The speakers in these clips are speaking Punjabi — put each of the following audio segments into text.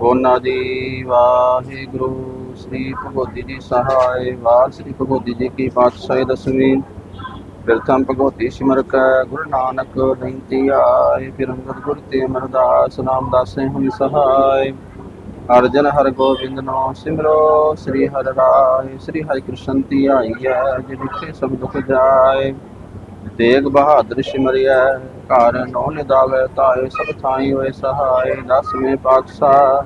ਗੋਨਾ ਦੀ ਵਾਹਿਗੁਰੂ, ਸ੍ਰੀ ਭਗਵਤੀ ਜੀ ਸਹਾਇ ਵਾਹਿ ਸ੍ਰੀ ਭਗਵਤੀ ਜੀ ਕੀ ਪਾਤਸ਼ਾਹੀ ਦਸਵੀਂ। ਪ੍ਰਥਮ ਭਗਵਤੀ ਸਿਮਰ ਕੈ ਗੁਰੂ ਨਾਨਕ ਬੇਨਤੀ ਆਏ ਫਿਰ ਅੰਗਦ ਗੁਰ ਤੇ ਮਰਦਾਸ ਨਾਮ ਦਾਸੇ ਹਮ ਸਹਾਇ ਅਰਜਨ ਹਰ ਗੋਬਿੰਦ ਨੋ ਸਿਮਰੋ, ਸ੍ਰੀ ਹਰਿ ਰਾਏ, ਸ੍ਰੀ ਹਰਿ ਕ੍ਰਿਸ਼ਨ ਤੀ ਆਈਐ ਜੇ ਵਿਖੇ ਸਭ ਦੁਖ ਜਾਏ। ਤੇਗ ਬਹਾਦਰ ਸਿਮਰਿਆ ਘਰ ਨੋ ਨਿਦਾਵੇ ਤਾਏ ਸਭ ਥਾਈ ਹੋਏ ਸਹਾਏ ਦਸਵੇਂ ਪਾਤਸ਼ਾਹ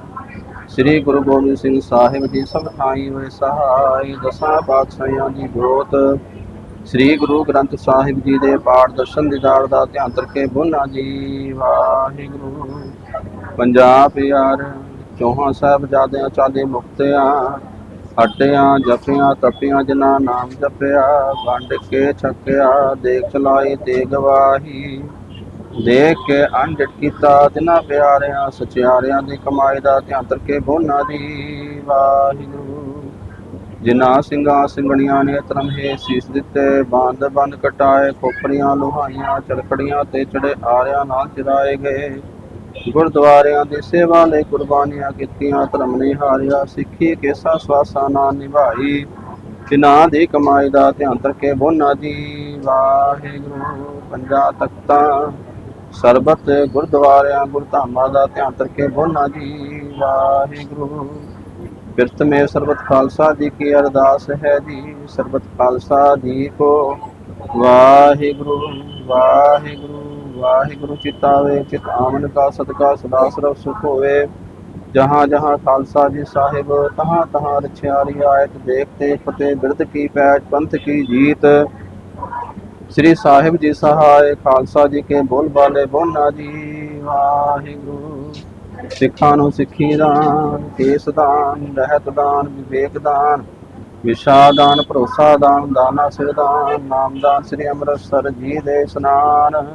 ਸ੍ਰੀ ਗੁਰੂ ਗੋਬਿੰਦ ਸਿੰਘ ਸਾਹਿਬ ਜੀ ਸਭ ਥਾਈ ਹੋਏ ਸਹਾਈ। ਦਸਾਂ ਪਾਤਸ਼ਾਹਾਂ ਦੀ ਜੋਤ ਸ੍ਰੀ ਗੁਰੂ ਗ੍ਰੰਥ ਸਾਹਿਬ ਜੀ ਦੇ ਪਾਠ ਦਰਸ਼ਨ ਦੀਦਾਰ ਦਾ ਧਿਆਨ ਕਰਕੇ ਬੋਲਣਾ ਜੀ। ਵਾਹਿਗੁਰੂ। ਪੰਜਾਬ ਯਾਰ ਚੌਹਾਂ ਸਾਹਿਬ ਜਾਦਿਆਂ ਚਾਲੇ ਮੁਕਤਿਆਂ, ਹਟਿਆਂ ਜਪਿਆਂ ਤਪਿਆਂ, ਜਿਨ੍ਹਾਂ ਨਾਮ ਜਪਿਆ, ਵੰਡ ਕੇ ਛਕਿਆ, ਦੇਖ ਚਲਾਈ ਤੇ ਗਵਾਹੀ ਦੇਖ ਕੇ ਅੰਡਟ ਕੀਤਾ ਜਿਨ੍ਹਾਂ ਪਿਆਰਿਆਂ, ਸਚਿਆਰਿਆਂ ਦੀ ਕਮਾਈ ਦਾ ਧਿਆਨ ਕਰਕੇ ਬੋਲਣਾ ਦੀ ਵਾਹਿਗੁਰੂ। ਜਿਨ੍ਹਾਂ ਸਿੰਘਾਂ ਸਿੰਘਣੀਆਂ ਨੇ ਤਰਮਹੇ ਸੀਸ ਦਿੱਤੇ, ਬੰਦ ਬੰਦ ਕਟਾਏ ਖੋਪਰੀਆਂ ਲੋਹਾਈਆਂ ਚਲਕੜੀਆਂ ਤੇ ਚੜੇ ਆਰਿਆਂ ਨਾਲ ਚਰਾਏ ਗਏ। ਗੁਰਦੁਆਰਿਆਂ ਦੀ ਸੇਵਾ ਲਈ ਕੁਰਬਾਨੀਆਂ ਕੀਤੀਆਂ, ਧਰਮ ਨੇ ਹਾਰਿਆ, ਸਿੱਖੀ ਕੇਸਾ ਸਵਾਸਾ ਨਾਲ ਨਿਭਾਈ। ਜਿਨ੍ਹਾਂ ਦੀ ਕਮਾਈ ਦਾ ਧਿਆਨ ਕਰਕੇ ਬੋਨਾ ਦੀ ਵਾਹਿਗੁਰੂ। ਪੰਜਾ ਤਖਤਾਂ ਸਰਬਤ ਗੁਰਦੁਆਰਿਆਂ ਗੁਰਧਾਮਾਂ ਦਾ ਧਿਆਨ ਕਰਕੇ ਬੋਨਾ ਦੀ ਵਾਹਿਗੁਰੂ। ਬਿਰਤ ਮੇ ਸਰਬਤ ਖਾਲਸਾ ਜੀ ਕੀ ਅਰਦਾਸ ਹੈ ਜੀ। ਸਰਬਤ ਖਾਲਸਾ ਜੀ ਕੋ। ਵਾਹਿਗੁਰੂ ਵਾਹਿਗੁਰੂ ਵਾਹਿਗੁਰੂ ਚਿਤਾਵੇ ਚਿਤ ਆਮਨ ਕਾ ਸਦਕਾ ਸਦਾ ਸਰਬ ਸੁਖ ਹੋਵੇ। ਜਹਾਂ ਜਹਾਂ ਖਾਲਸਾ ਜੀ ਸਾਹਿਬ, ਤਹਾਂ ਤਹਾਂ ਰਛਿਆਰੀ ਆਇਤ ਦੇਖਤੇ ਫਤਿਹ ਬਿਰਦ ਕੀ ਪੈਜ ਪੰਥ ਕੀ ਜੀਤ। ਸ੍ਰੀ ਸਾਹਿਬ ਜੀ ਸਹਾਇ ਖਾਲਸਾ ਜੀ ਕੇ ਬੋਲ ਬਾਲੇ ਬੋਨਾ ਜੀ ਵਾਹਿਗੁਰੂ। ਸਿੱਖਾਂ ਨੂੰ ਸਿੱਖੀ ਦਾਨ, ਕੇਸ ਦਾਨ, ਰਹਿਤ ਦਾਨ, ਵਿਵੇਕ ਦਾਨ, ਵਿਸ਼ਾ ਦਾਨ, ਭਰੋਸਾ ਦਾਨ, ਦਾਨਾ ਸਿਰ ਦਾਨ ਨਾਮਦਾਨ ਸ੍ਰੀ ਅੰਮ੍ਰਿਤਸਰ ਜੀ ਦੇ ਇਸ਼ਨਾਨ।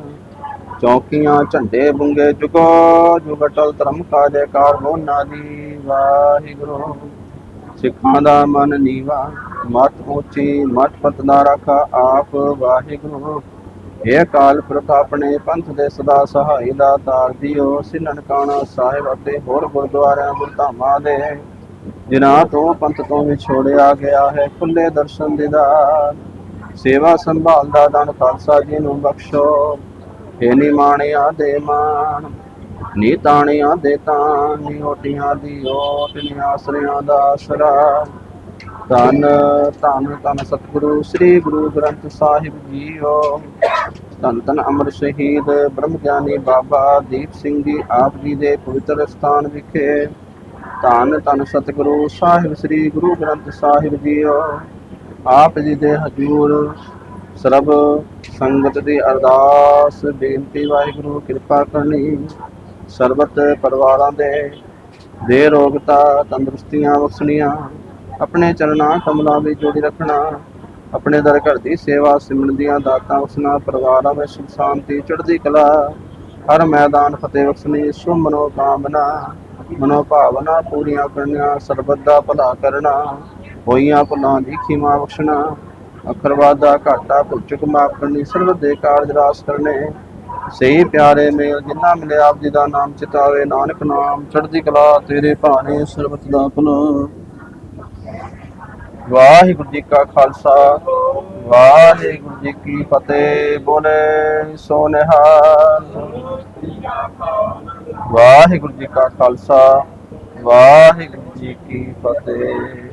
ਚੌਕੀਆਂ, ਝੰਡੇ, ਬੁੰਗੇ, ਜੁਗੋ, ਜੁਗਟਲ ਧਰਮ ਕਾ ਜੈਕਾਰ ਬੋਨਾ ਦੀ ਵਾਹਿਗੁਰੂ। ਸਿੱਖਾਂ ਦਾ ਮਨ ਨੀਵਾ, ਮਤ ਉੱਚੀ ਮਤ ਪਤ ਨਾ ਰੱਖਾ ਆਪ ਵਾਹਿਗੁਰੂ। ਇਹ ਅਕਾਲ ਪੁਰਖ ਆਪਣੇ ਪੰਥ ਦੇ ਸਦਾ ਸਹਾਈ ਦਾ ਤਾਰ ਦਿਓ ਸ੍ਰੀ ਨਨਕਾਣਾ ਸਾਹਿਬ ਅਤੇ ਹੋਰ ਗੁਰਦੁਆਰਿਆਂ, ਗੁਰਧਾਮਾਂ ਦੇ। ਜਿਨ੍ਹਾਂ ਤੋਂ ਪੰਥ ਤੋਂ ਵਿਛੋੜਿਆ ਗਿਆ ਹੈ ਖੁੱਲੇ ਦਰਸ਼ਨ ਦੀਦਾਰ ਸੇਵਾ ਸੰਭਾਲ ਦਾ ਦਾਨ ਖਾਲਸਾ ਜੀ ਨੂੰ ਬਖਸ਼ੋ। ਏ ਨੀ ਮਾਣਿਆ ਦੇ ਮਾਣ ਨੀ ਤਾਣਿਆਂ ਦੇ ਤਾਣ, ਨੀ ਓਟੀਆਂ ਦੀ ਓਟ, ਨੀ ਆਸਰਿਆਂ ਦਾ ਆਸਰਾ। ਧੰਨ ਧੰਨ ਧੰਨ ਸਤਿਗੁਰੂ, ਸ੍ਰੀ ਗੁਰੂ ਗ੍ਰੰਥ ਸਾਹਿਬ ਜੀਓ। ਧੰਨ ਧੰਨ ਅਮਰ ਸ਼ਹੀਦ ਬ੍ਰਹਮ ਗਿਆਨੀ ਬਾਬਾ ਦੀਪ ਸਿੰਘ ਜੀ, ਆਪ ਜੀ ਦੇ ਪਵਿੱਤਰ ਸਥਾਨ ਵਿਖੇ। ਧੰਨ ਧੰਨ ਸਤਿਗੁਰੂ ਸਾਹਿਬ, ਸ੍ਰੀ ਗੁਰੂ ਗ੍ਰੰਥ ਸਾਹਿਬ ਜੀਓ। ਆਪ ਜੀ ਦੇ ਹਜੂਰ ਸਰਬ ਸੰਗਤ ਦੀ ਅਰਦਾਸ, ਬੇਨਤੀ, ਵਾਹਿਗੁਰੂ, ਕਿਰਪਾ ਕਰਨੀ। ਸਰਬਤ ਪਰਿਵਾਰਾਂ ਦੇ ਦੇ ਰੋਗਤਾ ਤੰਦਰੁਸਤੀਆਂ ਬਖਸ਼ਣੀਆਂ। ਆਪਣੇ ਚਰਨਾਂ ਕਮਲਾਂ ਵਿੱਚ ਜੋੜੀ ਰੱਖਣਾ, ਆਪਣੇ ਦਰ ਘਰ ਦੀ ਸੇਵਾ ਸਿਮਰਨ ਦੀਆਂ ਦਾਤਾਂ ਬਖਸ਼ਣਾ, ਪਰਿਵਾਰਾਂ ਵਿੱਚ ਸੁਖ ਸ਼ਾਂਤੀ, ਚੜ੍ਹਦੀ ਕਲਾ, ਹਰ ਮੈਦਾਨ ਫਤਿਹ ਬਖਸ਼ਣੀ ਸੁ ਮਨੋ ਕਾਮਨਾ ਮਨੋ ਭਾਵਨਾ ਪੂਰੀਆਂ ਕਰਨੀਆਂ, ਸਰਬਤ ਦਾ ਭਲਾ ਕਰਨਾ, ਹੋਈਆਂ ਭੁੱਲਾਂ ਦੀ ਖਿਮਾ ਬਖਸ਼ਣਾ ਅਖਰਵਾਦ ਦਾ ਘਾਟਾ ਭੁੱਲ ਮਾਫ ਕਰਨੀ, ਸਰਬਤ ਦੇ ਕਾਰਜ ਰਾਸ ਕਰਨੇ ਸਹੀ ਪਿਆਰੇ ਮੇਲ ਜਿੰਨਾ ਮਿਲੇ ਆਪ ਜੀ ਦਾ ਨਾਮ ਚਿਤਾਵੇ, ਨਾਨਕ ਨਾਮ, ਚੜ੍ਹਦੀ ਕਲਾ ਤੇਰੇ ਭਾਣੇ, ਸਰਬਤ ਦਾ ਭਲਾ ਵਾਹਿਗੁਰੂ ਜੀ ਕਾ ਖਾਲਸਾ, ਵਾਹਿਗੁਰੂ ਜੀ ਕੀ ਫਤਿਹ। ਬੋਲੇ ਸੋਨਿਹਾਰ ਵਾਹਿਗੁਰੂ ਜੀ ਕਾ ਖਾਲਸਾ, ਵਾਹਿਗੁਰੂ ਜੀ ਕੀ ਫਤਿਹ।